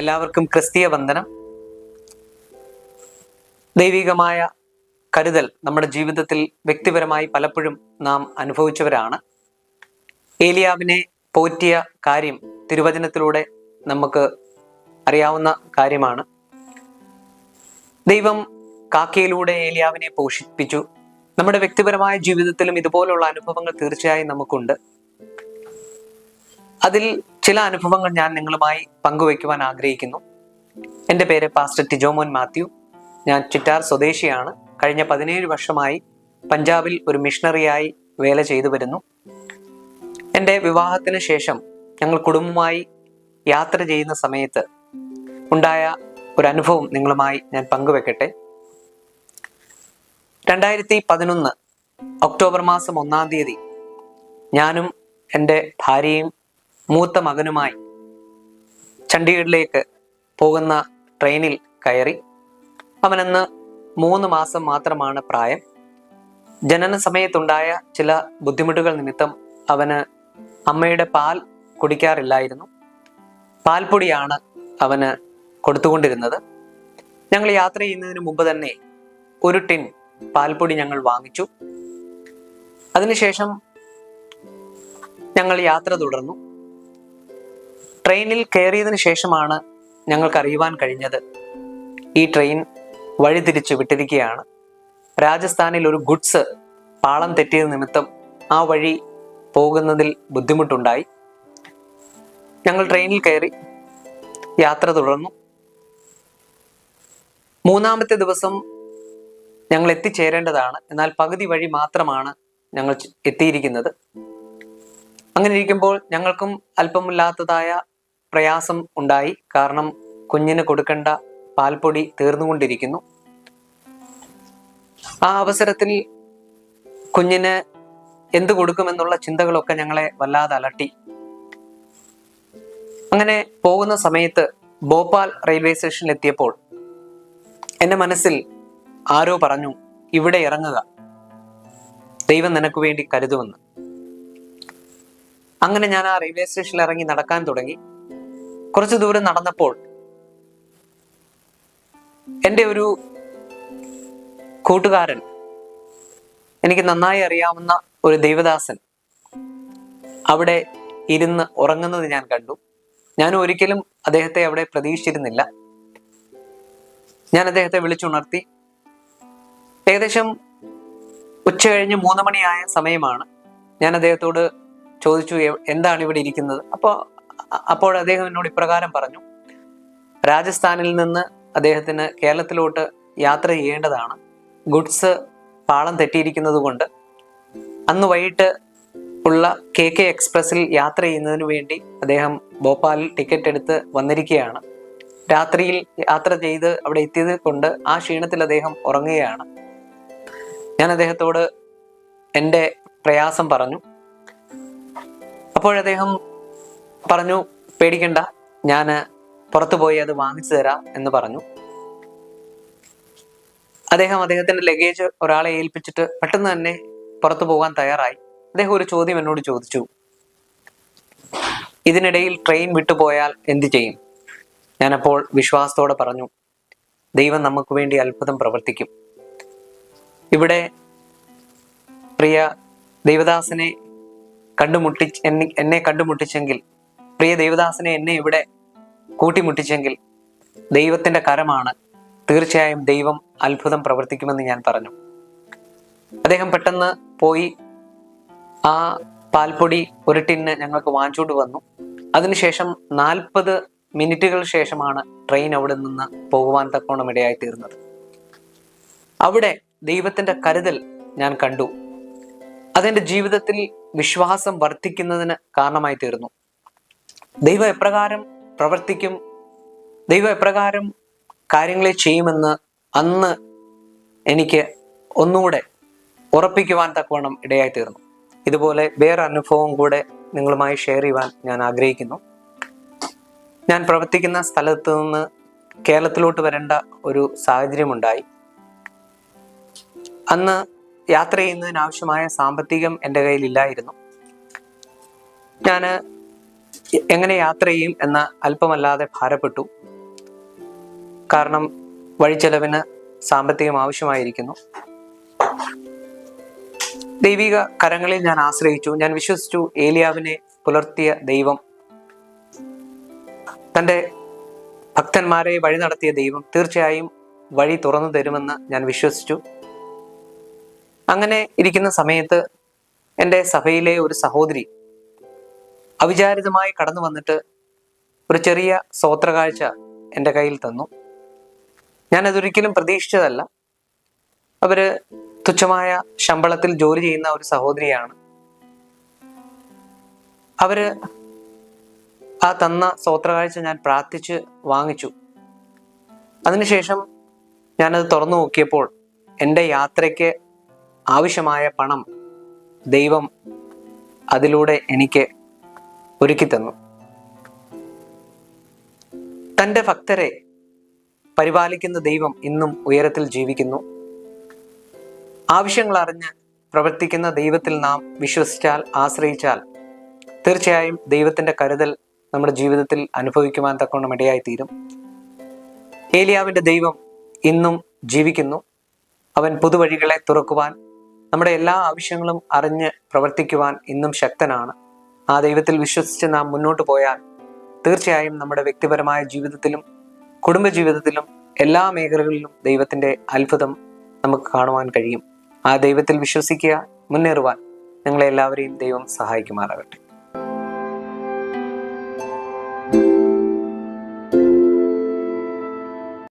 എല്ലാവർക്കും ക്രിസ്തീയ വന്ദനം. ദൈവികമായ കരുതൽ നമ്മുടെ ജീവിതത്തിൽ വ്യക്തിപരമായി പലപ്പോഴും നാം അനുഭവിച്ചവരാണ്. ഏലിയാവിനെ പോറ്റിയ കാര്യം തിരുവചനത്തിലൂടെ നമുക്ക് അറിയാവുന്ന കാര്യമാണ്. ദൈവം കാക്കയിലൂടെ ഏലിയാവിനെ പോഷിപ്പിച്ചു. നമ്മുടെ വ്യക്തിപരമായ ജീവിതത്തിലും ഇതുപോലുള്ള അനുഭവങ്ങൾ തീർച്ചയായും നമുക്കുണ്ട്. അതിൽ ചില അനുഭവങ്ങൾ ഞാൻ നിങ്ങളുമായി പങ്കുവയ്ക്കുവാൻ ആഗ്രഹിക്കുന്നു. എന്റെ പേര് പാസ്റ്റർ ടിജോമോൻ മാത്യു. ഞാൻ ചിറ്റാർ സ്വദേശിയാണ്. കഴിഞ്ഞ പതിനേഴ് വർഷമായി പഞ്ചാബിൽ ഒരു മിഷണറിയായി വേല ചെയ്തു വരുന്നു. എന്റെ വിവാഹത്തിന് ശേഷം ഞങ്ങൾ കുടുംബമായി യാത്ര ചെയ്യുന്ന സമയത്ത് ഉണ്ടായ ഒരു അനുഭവം നിങ്ങളുമായി ഞാൻ പങ്കുവെക്കട്ടെ. രണ്ടായിരത്തി പതിനൊന്ന് ഒക്ടോബർ മാസം ഒന്നാം തീയതി ഞാനും എന്റെ ഭാര്യയും മൂത്ത മകനുമായി ചണ്ഡീഗഡിലേക്ക് പോകുന്ന ട്രെയിനിൽ കയറി അവനന്ന് മൂന്ന് മാസം മാത്രമാണ് പ്രായം. ജനന സമയത്തുണ്ടായ ചില ബുദ്ധിമുട്ടുകൾ നിമിത്തം അവന് അമ്മയുടെ പാൽ കുടിക്കാറില്ലായിരുന്നു. പാൽപ്പൊടിയാണ് അവന് കൊടുത്തുകൊണ്ടിരുന്നത്. ഞങ്ങൾ യാത്ര ചെയ്യുന്നതിന് മുമ്പ് തന്നെ ഒരു ടിൻ പാൽപ്പൊടി ഞങ്ങൾ വാങ്ങിച്ചു. അതിനുശേഷം ഞങ്ങൾ യാത്ര തുടർന്നു. ട്രെയിനിൽ കയറിയതിനു ശേഷമാണ് ഞങ്ങൾക്ക് അറിയുവാൻ കഴിഞ്ഞത്. ഈ ട്രെയിൻ വഴിതിരിച്ച് വിട്ടിരിക്കുകയാണ്. രാജസ്ഥാനിൽ ഒരു ഗുഡ്സ് പാളം തെറ്റിയത് നിമിത്തം ആ വഴി പോകുന്നതിൽ ബുദ്ധിമുട്ടുണ്ടായി. ഞങ്ങൾ ട്രെയിനിൽ കയറി യാത്ര തുടർന്നു. മൂന്നാമത്തെ ദിവസം ഞങ്ങൾ എത്തിച്ചേരേണ്ടതാണ്. എന്നാൽ പകുതി വഴി മാത്രമാണ് ഞങ്ങൾ എത്തിയിരിക്കുന്നത്. അങ്ങനെ ഇരിക്കുമ്പോൾ ഞങ്ങൾക്കും അല്പമില്ലാത്തതായ പ്രയാസം ഉണ്ടായി. കാരണം കുഞ്ഞിന് കൊടുക്കേണ്ട പാൽപ്പൊടി തീർന്നുകൊണ്ടിരിക്കുന്നു. ആ അവസരത്തിൽ കുഞ്ഞിന് എന്ത് കൊടുക്കുമെന്നുള്ള ചിന്തകളൊക്കെ ഞങ്ങളെ വല്ലാതെ അലട്ടി. അങ്ങനെ പോകുന്ന സമയത്ത് ഭോപ്പാൽ റെയിൽവേ സ്റ്റേഷനിൽ എത്തിയപ്പോൾ എന്റെ മനസ്സിൽ ആരോ പറഞ്ഞു ഇവിടെ ഇറങ്ങുക. ദൈവം നിനക്ക് വേണ്ടി കരുതുമെന്ന്. അങ്ങനെ ഞാൻ ആ റെയിൽവേ സ്റ്റേഷനിൽ ഇറങ്ങി നടക്കാൻ തുടങ്ങി. കുറച്ചു ദൂരം നടന്നപ്പോൾ എന്റെ ഒരു കൂട്ടുകാരൻ എനിക്ക് നന്നായി അറിയാവുന്ന ഒരു ദൈവദാസൻ അവിടെ ഇരുന്ന് ഉറങ്ങുന്നത് ഞാൻ കണ്ടു. ഞാൻ ഒരിക്കലും അദ്ദേഹത്തെ അവിടെ പ്രതീക്ഷിച്ചിരുന്നില്ല. ഞാൻ അദ്ദേഹത്തെ വിളിച്ചുണർത്തി ഏകദേശം ഉച്ച കഴിഞ്ഞ് മൂന്ന് മണിയായ സമയമാണ്. ഞാൻ അദ്ദേഹത്തോട് ചോദിച്ചു എന്താണ് ഇവിടെ ഇരിക്കുന്നത്? അപ്പോൾ അപ്പോൾ അദ്ദേഹം എന്നോട് ഇപ്രകാരം പറഞ്ഞു. രാജസ്ഥാനിൽ നിന്ന് അദ്ദേഹത്തിന് കേരളത്തിലോട്ട് യാത്ര ചെയ്യേണ്ടതാണ്. ഗുഡ്സ് പാളം തെറ്റിയിരിക്കുന്നത് കൊണ്ട് അന്ന് വൈകിട്ട് ഉള്ള കെ കെ എക്സ്പ്രസ്സിൽ യാത്ര ചെയ്യുന്നതിന് വേണ്ടി അദ്ദേഹം ഭോപ്പാലിൽ ടിക്കറ്റ് എടുത്ത് വന്നിരിക്കുകയാണ്. രാത്രിയിൽ യാത്ര ചെയ്ത് അവിടെ എത്തിയത് കൊണ്ട് ആ ക്ഷീണത്തിൽ അദ്ദേഹം ഉറങ്ങുകയാണ്. ഞാൻ അദ്ദേഹത്തോട് എന്റെ പ്രയാസം പറഞ്ഞു. അപ്പോൾ അദ്ദേഹം പറഞ്ഞു പേടിക്കണ്ട. ഞാൻ പുറത്തു പോയി അത് വാങ്ങിച്ചു തരാം എന്ന് പറഞ്ഞു. അദ്ദേഹം അദ്ദേഹത്തിന്റെ ലഗേജ് ഒരാളെ ഏൽപ്പിച്ചിട്ട് പെട്ടെന്ന് തന്നെ പുറത്തു പോകാൻ തയ്യാറായി. അദ്ദേഹം ഒരു ചോദ്യം എന്നോട് ചോദിച്ചു. ഇതിനിടയിൽ ട്രെയിൻ വിട്ടുപോയാൽ എന്ത് ചെയ്യും? ഞാനപ്പോൾ വിശ്വാസത്തോടെ പറഞ്ഞു. ദൈവം നമുക്ക് വേണ്ടി അത്ഭുതം പ്രവർത്തിക്കും. ഇവിടെ പ്രിയ ദൈവദാസനെ കണ്ടുമുട്ടി എന്നെ- എന്നെ കണ്ടുമുട്ടിച്ചെങ്കിൽ പ്രിയ ദൈവദാസനെ എന്നെ ഇവിടെ കൂട്ടിമുട്ടിച്ചെങ്കിൽ ദൈവത്തിന്റെ കരമാണ്. തീർച്ചയായും ദൈവം അത്ഭുതം പ്രവർത്തിക്കുമെന്ന് ഞാൻ പറഞ്ഞു. അദ്ദേഹം പെട്ടെന്ന് പോയി ആ പാൽപ്പൊടി ഒരു ടിന്ന് ഞങ്ങൾക്ക് വാങ്ങിച്ചുകൊണ്ട് വന്നു. അതിനുശേഷം നാൽപ്പത് മിനിറ്റുകൾ ശേഷമാണ് ട്രെയിൻ അവിടെ നിന്ന് പോകുവാൻ തക്കോണം ഇടയായി തീർന്നത്. അവിടെ ദൈവത്തിന്റെ കരുതൽ ഞാൻ കണ്ടു. അതെന്റെ ജീവിതത്തിൽ വിശ്വാസം വർദ്ധിക്കുന്നതിന് കാരണമായി തീർന്നു. ദൈവം എപ്രകാരം പ്രവർത്തിക്കും? ദൈവം എപ്രകാരം കാര്യങ്ങളെ ചെയ്യുമെന്ന് അന്ന് എനിക്ക് ഒന്നുകൂടെ ഉറപ്പിക്കുവാൻ തക്കവണ്ണം ഇടയായി തീർന്നു ഇതുപോലെ വേറെ അനുഭവം കൂടെ നിങ്ങളുമായി ഷെയർ ചെയ്യുവാൻ ഞാൻ ആഗ്രഹിക്കുന്നു. ഞാൻ പ്രവർത്തിക്കുന്ന സ്ഥലത്ത് നിന്ന് കേരളത്തിലോട്ട് വരേണ്ട ഒരു സാഹചര്യമുണ്ടായി. അന്ന് യാത്ര ചെയ്യുന്നതിനാവശ്യമായ സാമ്പത്തികം എന്റെ കയ്യിൽ ഇല്ലായിരുന്നു ഞാൻ എങ്ങനെ യാത്ര ചെയ്യും എന്ന അല്പമല്ലാതെ ഭാരപ്പെട്ടു. കാരണം വഴിച്ചെലവിന് സാമ്പത്തികം ആവശ്യമായിരിക്കുന്നു. ദൈവിക കരങ്ങളിൽ ഞാൻ ആശ്രയിച്ചു. ഞാൻ വിശ്വസിച്ചു ഏലിയാവിനെ പുലർത്തിയ ദൈവം. തന്റെ ഭക്തന്മാരെ വഴി നടത്തിയ ദൈവം തീർച്ചയായും വഴി തുറന്നു തരുമെന്ന് ഞാൻ വിശ്വസിച്ചു. അങ്ങനെ ഇരിക്കുന്ന സമയത്ത് എന്റെ സഭയിലെ ഒരു സഹോദരി അവിചാരിതമായി കടന്നു വന്നിട്ട് ഒരു ചെറിയ സ്വോത്രകാഴ്ച എന്റെ കയ്യിൽ തന്നു. ഞാനതൊരിക്കലും പ്രതീക്ഷിച്ചതല്ല. അവർ തുച്ഛമായ ശമ്പളത്തിൽ ജോലി ചെയ്യുന്ന ഒരു സഹോദരിയാണ്. അവർ ആ തന്ന സ്വോത്രകാഴ്ച ഞാൻ പ്രാർത്ഥിച്ച് വാങ്ങിച്ചു. അതിനുശേഷം ഞാനത് തുറന്നു നോക്കിയപ്പോൾ എന്റെ യാത്രയ്ക്ക് ആവശ്യമായ പണം ദൈവം അതിലൂടെ എനിക്ക് ഒരുക്കി തന്നു തന്റെ ഭക്തരെ പരിപാലിക്കുന്ന ദൈവം ഇന്നും ഉയരത്തിൽ ജീവിക്കുന്നു. ആവശ്യങ്ങൾ അറിഞ്ഞ് പ്രവർത്തിക്കുന്ന ദൈവത്തിൽ നാം വിശ്വസിച്ചാൽ ആശ്രയിച്ചാൽ തീർച്ചയായും ദൈവത്തിന്റെ കരുതൽ നമ്മുടെ ജീവിതത്തിൽ അനുഭവിക്കുവാൻ തക്കവണ്ണം ഇടയായിത്തീരും. ഏലിയാവിന്റെ ദൈവം ഇന്നും ജീവിക്കുന്നു. അവൻ പുതുവഴികളെ തുറക്കുവാൻ നമ്മുടെ എല്ലാ ആവശ്യങ്ങളും അറിഞ്ഞ് പ്രവർത്തിക്കുവാൻ ഇന്നും ശക്തനാണ്. ആ ദൈവത്തിൽ വിശ്വസിച്ച് നാം മുന്നോട്ട് പോയാൽ തീർച്ചയായും നമ്മുടെ വ്യക്തിപരമായ ജീവിതത്തിലും കുടുംബജീവിതത്തിലും എല്ലാ മേഖലകളിലും ദൈവത്തിന്റെ അത്ഭുതം നമുക്ക് കാണുവാൻ കഴിയും. ആ ദൈവത്തിൽ വിശ്വസിക്കുക മുന്നേറുവാൻ നിങ്ങളെല്ലാവരെയും ദൈവം സഹായിക്കുമാറാകട്ടെ.